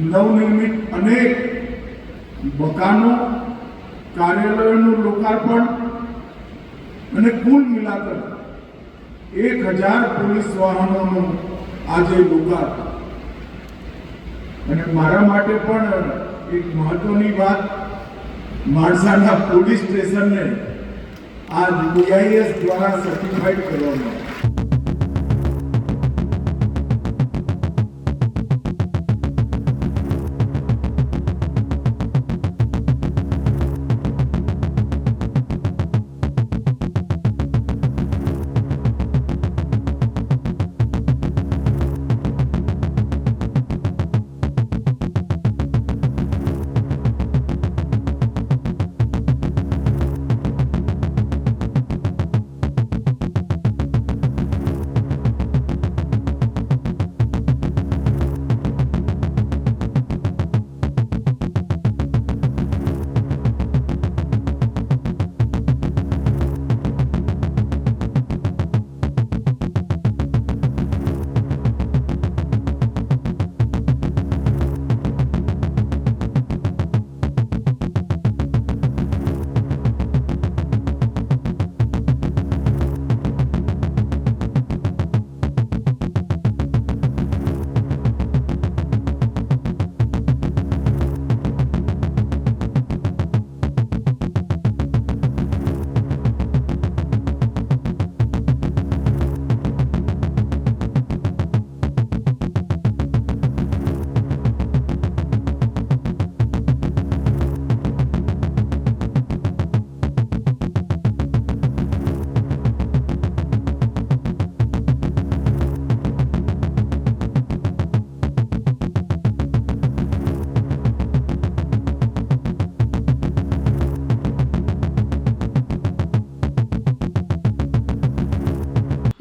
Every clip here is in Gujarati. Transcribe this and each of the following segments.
નવનિર્મિત અનેક મકાનો, કાર્યાલયોનું લોકાર્પણ અને કુલ મિલાકર એક હજાર પોલીસ વાહનોનું આજે લોકાર્પણ અને મારા માટે પણ એક મહત્વની વાત, માણસાના પોલીસ સ્ટેશનને આ યુઆઈએસ દ્વારા સર્ટિફાઈડ કરવામાં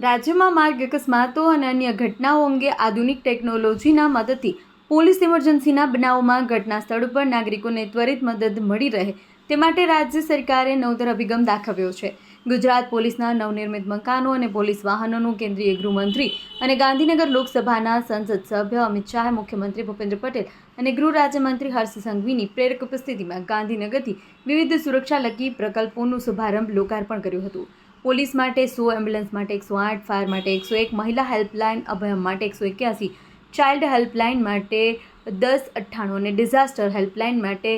રાજ્યમાં માર્ગ અકસ્માતો અને અન્ય ઘટનાઓ અંગે આધુનિક ટેકનોલોજીના મદદથી પોલીસ ઇમરજન્સીના બનાવોમાં ઘટના સ્થળ ઉપર નાગરિકોને ત્વરિત મદદ મળી રહે તે માટે રાજ્ય સરકારે નવતર અભિગમ દાખવ્યો છે. ગુજરાત પોલીસના નવનિર્મિત મકાનો અને પોલીસ વાહનોનું કેન્દ્રીય ગૃહમંત્રી અને ગાંધીનગર લોકસભાના સંસદ સભ્ય અમિત શાહે મુખ્યમંત્રી ભૂપેન્દ્ર પટેલ અને ગૃહ રાજ્યમંત્રી હર્ષ સંઘવીની પ્રેરક ઉપસ્થિતિમાં ગાંધીનગરથી વિવિધ સુરક્ષાલક્ષી પ્રકલ્પોનું શુભારંભ લોકાર્પણ કર્યું હતું. પોલીસ માટે સો એમ્બ્યુલન્સ માટે એકસો આઠ, ફાયર માટે એકસો એક, મહિલા હેલ્પલાઇન અભયમ માટે એકસો એક્યાસી, ચાઇલ્ડ હેલ્પલાઇન માટે દસ અઠ્ઠાણું અને ડિઝાસ્ટર હેલ્પલાઇન માટે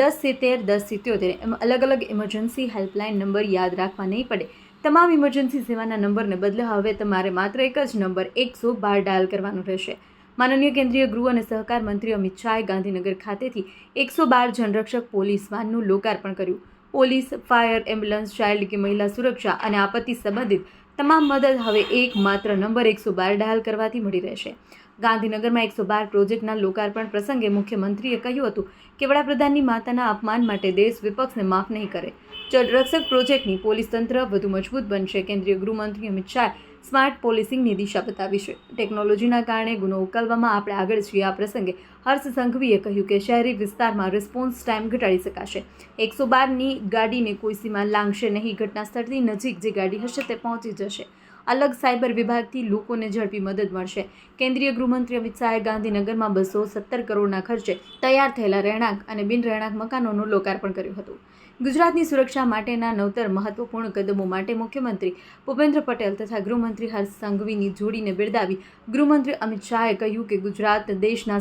દસ સિત્તેર, દસ સિત્યોતેર. એમ અલગ અલગ ઇમરજન્સી હેલ્પલાઇન નંબર યાદ રાખવા નહીં પડે. તમામ ઇમરજન્સી સેવાના નંબરને બદલે હવે તમારે માત્ર એક જ નંબર એકસો બાર ડાયલ કરવાનો રહેશે. માનનીય કેન્દ્રીય ગૃહ અને સહકાર મંત્રી અમિત શાહે ગાંધીનગર ખાતેથી એકસો બાર જનરક્ષક પોલીસ વાનનું લોકાર્પણ કર્યું. પોલીસ, ફાયર, એમ્બ્યુલન્સ, ચાઇલ્ડ કે મહિલા સુરક્ષા અને આપત્તિ સંબંધિત તમામ મદદ હવે એકમાત્ર નંબર એકસો બાર ડાયલ કરવાથી મળી રહેશે. ગાંધીનગરમાં એકસો બાર પ્રોજેક્ટના લોકાર્પણ પ્રસંગે મુખ્યમંત્રીએ કહ્યું હતું કે વડાપ્રધાનની માતાના અપમાન માટે દેશ વિપક્ષને માફ નહીં કરે. જળરક્ષક પ્રોજેક્ટની પોલીસ તંત્ર વધુ મજબૂત બનશે. કેન્દ્રીય ગૃહમંત્રી અમિત શાહ સ્માર્ટ પોલીસિંગની દિશા બતાવી છે. ટેકનોલોજીના કારણે ગુનો ઉકેલવામાં આપણે આગળ છીએ. આ પ્રસંગે હર્ષ સંઘવીએ કહ્યું કે શહેરી વિસ્તારમાં રિસ્પોન્સ ટાઈમ ઘટાડી શકાશે. એકસો બારની ગાડીને કોઈ સીમા લાંઘશે નહીં. ઘટના સ્થળથી નજીક જે ગાડી હશે તે પહોંચી જશે. અલગ સાયબર વિભાગથી લોકોને ઝડપી મદદ મળશે. કેન્દ્રીય ગૃહમંત્રી અમિત શાહે ગાંધીનગરમાં બસો સત્તર કરોડના ખર્ચે તૈયાર થયેલા રહેણાંક અને બિન રહેણાંક મકાનોનું લોકાર્પણ કર્યું હતું. ગુજરાતની સુરક્ષા માટેના નવતર મહત્વપૂર્ણ કદમો માટે મુખ્યમંત્રી ભૂપેન્દ્ર પટેલ તથા ગૃહમંત્રી હર્ષ સંઘવીની જોડીને બિરદાવી ગૃહમંત્રી અમિત શાહે કહ્યું કે ગુજરાત દેશના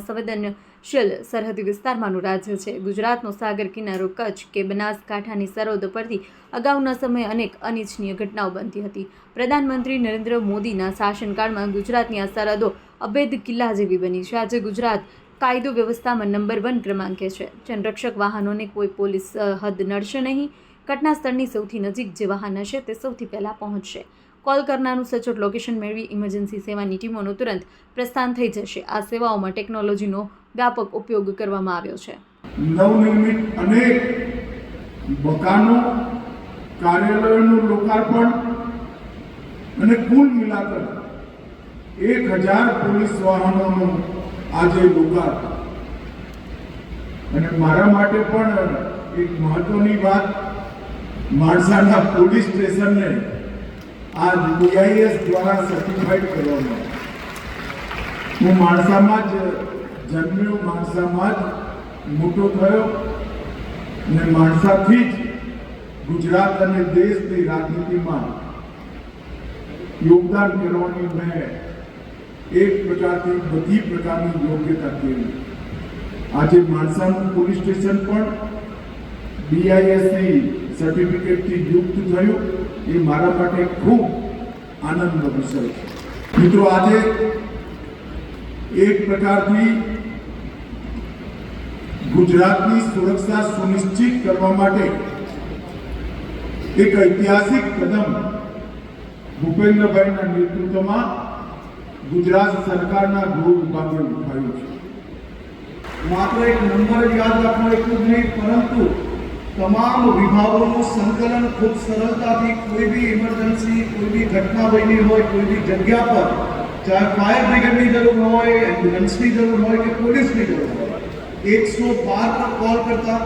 સંવેદનશીલ સરહદી વિસ્તારમાંનું રાજ્ય છે. ગુજરાતનો સાગર કિનારો કચ્છ કે બનાસકાંઠાની સરહદ પરથી અગાઉના સમયે અનેક અનિચ્છનીય ઘટનાઓ બનતી હતી. પ્રધાનમંત્રી નરેન્દ્ર મોદીના શાસનકાળમાં ગુજરાતની આ સરહદો અભેદ કિલ્લા જેવી બની છે. આજે ગુજરાત કાયદો વ્યવસ્થામાં નંબર વન ક્રમાંકે છે. જનરક્ષક વાહનોને કોઈ પોલીસ હદ નડશે નહીં. ઘટના સ્થળની સૌથી નજીક જે વાહન હશે તે સૌથી પહેલાં પહોંચશે. કોલ કરનારનું સચોટ લોકેશન મેળવી ઇમરજન્સી સેવાની ટીમોનું તુરંત પ્રસ્થાન થઈ જશે. આ સેવાઓમાં ટેકનોલોજીનો વ્યાપક ઉપયોગ કરવામાં આવ્યો છે. નવનિર્મિત અનેક મકાનો, કાર્યાલયોનું લોકાર્પણ અને કુલ મિલાકર એક હજાર પોલીસ વાહનોનું આજે લોકાર્પણ. અને મારા માટે પણ એક મહત્વની વાત, માણસાના પોલીસ સ્ટેશનને આ યુઆઈએસ દ્વારા સર્ટિફાઈડ કરવામાં હું માણસામાં જ જન્મ્યો માણસામાં જ મોટો થયો ને માણસાથી જ ગુજરાત અને દેશની રાજનીતિમાં યોગદાન કરવાની મેં એક પ્રકારથી બધી પ્રકારની યોગ્યતા કેળવી. આજે માણસાનું પોલીસ સ્ટેશન પણ બીઆઈએસની સર્ટિફિકેટથી યુક્ત થયું. એ મારા માટે ખૂબ આનંદનો વિષય છે. મિત્રો, આજે એક પ્રકારથી ગુજરાતની સુરક્ષા સુનિશ્ચિત કરવા માટે એક ઐતિહાસિક કદમ ભૂપેન્દ્રભાઈના નેતૃત્વમાં ગુજરાત સરકારના ગૃહ વિભાગે ઉઠાવ્યું છે. માત્ર એક નંબર યાદ રાખવો એટલું જ નહીં, પરંતુ તમામ વિભાગોનું સંકલન ખૂબ સરળતાથી કોઈ બી ઇમરજન્સી કોઈ બી ઘટના બની હોય, કોઈ બી જગ્યા પર ચાહે ફાયર બ્રિગેડની જરૂર હોય, એમ્બ્યુલન્સની જરૂર હોય કે પોલીસની જરૂર હોય, એકસો બાર પર કોલ કરતા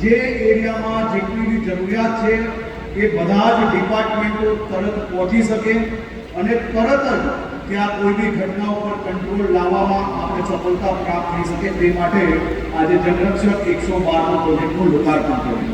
જે એરિયામાં જેટલી બી જરૂરિયાત છે, એ બધા જ ડિપાર્ટમેન્ટો તરત પહોંચી શકે અને તરત જ ત્યાં કોઈ બી ઘટના ઉપર કંટ્રોલ લાવવામાં આપણે સફળતા પ્રાપ્ત થઈ શકે તે માટે આજે જનરક્ષક એકસો બારનો પ્રોજેક્ટનું લોકાર્પણ કર્યું.